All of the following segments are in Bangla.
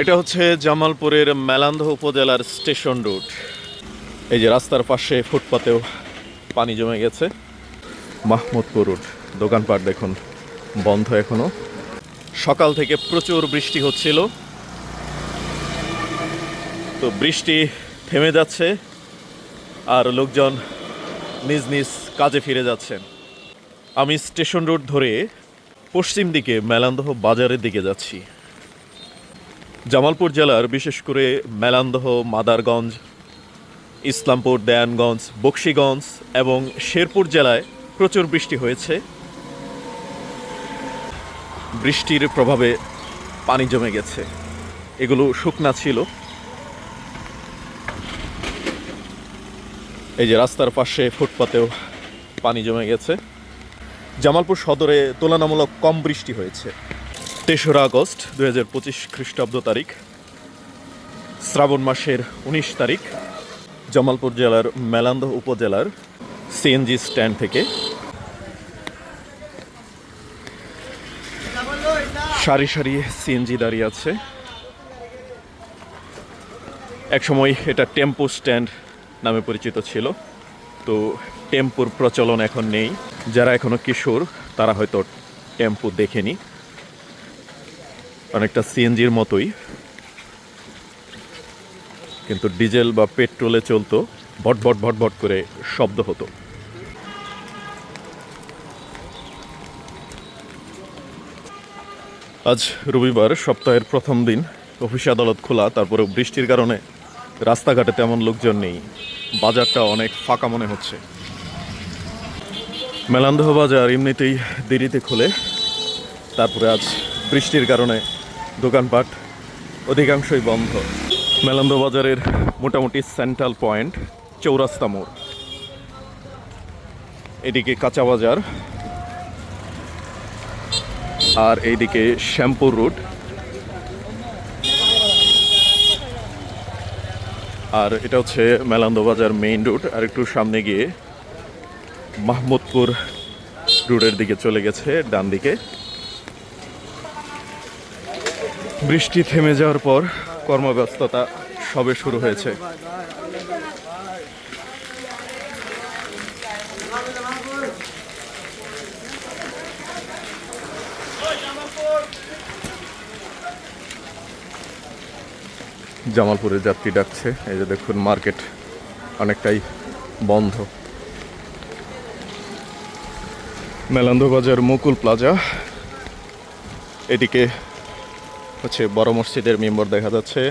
এটা হচ্ছে জামালপুরের মেলান্দহ উপজেলার স্টেশন রুট। এই যে রাস্তার পাশে ফুটপাতেও পানি জমে গেছে। মাহমুদপুর রুট, দোকানপাট দেখুন, বন্ধ এখনও। সকাল থেকে প্রচুর বৃষ্টি হচ্ছিল। তো বৃষ্টি থেমে যাচ্ছে আর লোকজন নিজ নিজ কাজে ফিরে যাচ্ছেন। আমি স্টেশন রোড ধরে পশ্চিম দিকে মেলান্দহ বাজারের দিকে যাচ্ছি। জামালপুর জেলার, বিশেষ করে মেলান্দহ, মাদারগঞ্জ, ইসলামপুর, দেয়ানগঞ্জ, বক্সিগঞ্জ এবং শেরপুর জেলায় প্রচুর বৃষ্টি হয়েছে। বৃষ্টির প্রভাবে পানি জমে গেছে। এগুলো শুকনা ছিল। এই যে রাস্তার পাশে ফুটপাতেও পানি জমে গেছে। জামালপুর সদরে তুলনামূলক কম বৃষ্টি হয়েছে। তেসরা আগস্ট দু হাজার পঁচিশ খ্রিস্টাব্দ তারিখ, শ্রাবণ মাসের উনিশ তারিখ, জামালপুর জেলার মেলান্দ উপজেলার সিএনজি স্ট্যান্ড থেকে সারি সারি সিএনজি দাঁড়িয়ে আছে। একসময় এটা টেম্পো স্ট্যান্ড নামে পরিচিত ছিল। তো টেম্পুর প্রচলন এখন নেই। যারা এখনও কিশোর, তারা হয়তো টেম্পু দেখেনি। অনেকটা সিএনজির মতোই। কিন্তু ডিজেল বা পেট্রোলে চলতো ভট ভট ভট ভট করে শব্দ হতো। আজ রবিবার, সপ্তাহের প্রথম দিন, অফিস আদালত খোলা তারপরে বৃষ্টির কারণে রাস্তাঘাটে তেমন লোকজন নেই। বাজারটা অনেক ফাঁকা মনে হচ্ছে। মেলান্দহ বাজার এমনিতেই দেরিতে খোলে। তারপরে আজ বৃষ্টির কারণে দোকানপাট অধিকাংশই বন্ধ। মেলান্দ বাজারের মোটামুটি সেন্ট্রাল পয়েন্ট, চৌরাস্তা মোড়। এদিকে কাঁচা বাজার আর এইদিকে শ্যামপুর রুট আর এটা হচ্ছে মেলান্দ বাজার মেইন রুট আর একটু সামনে গিয়ে মাহমুদপুর রুটের দিকে চলে গেছে ডান দিকে বৃষ্টি থেমে যাওয়ার পর কর্মব্যস্ততা সবে শুরু হয়েছে। জামালপুরে যাত্রী ডাকছে, এই যে দেখুন মার্কেট অনেকটাই বন্ধ। মেলান্দ বাজার মুকুল প্লাজা, এদিকে হচ্ছে বড় মসজিদের মেম্বার দেখা যাচ্ছে।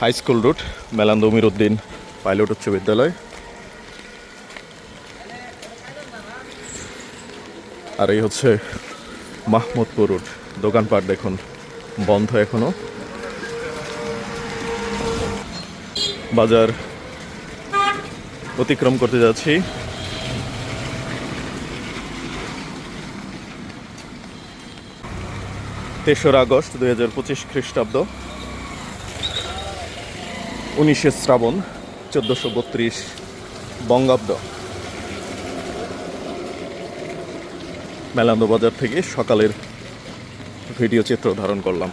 হাই স্কুল রুট, মেলান্দ উদ্দিন পাইলট উচ্চ বিদ্যালয়। আর এই হচ্ছে মাহমুদপুর রুট, দোকানপাট দেখুন, বন্ধ এখনও। বাজার অতিক্রম করতে যাচ্ছি। তেসরা আগস্ট দুই হাজার পঁচিশ খ্রিস্টাব্দ। উনিশে শ্রাবণ চোদ্দোশো বত্রিশ বঙ্গাব্দ। মেলান্দ বাজার থেকে সকালের ভিডিও চিত্র ধারণ করলাম।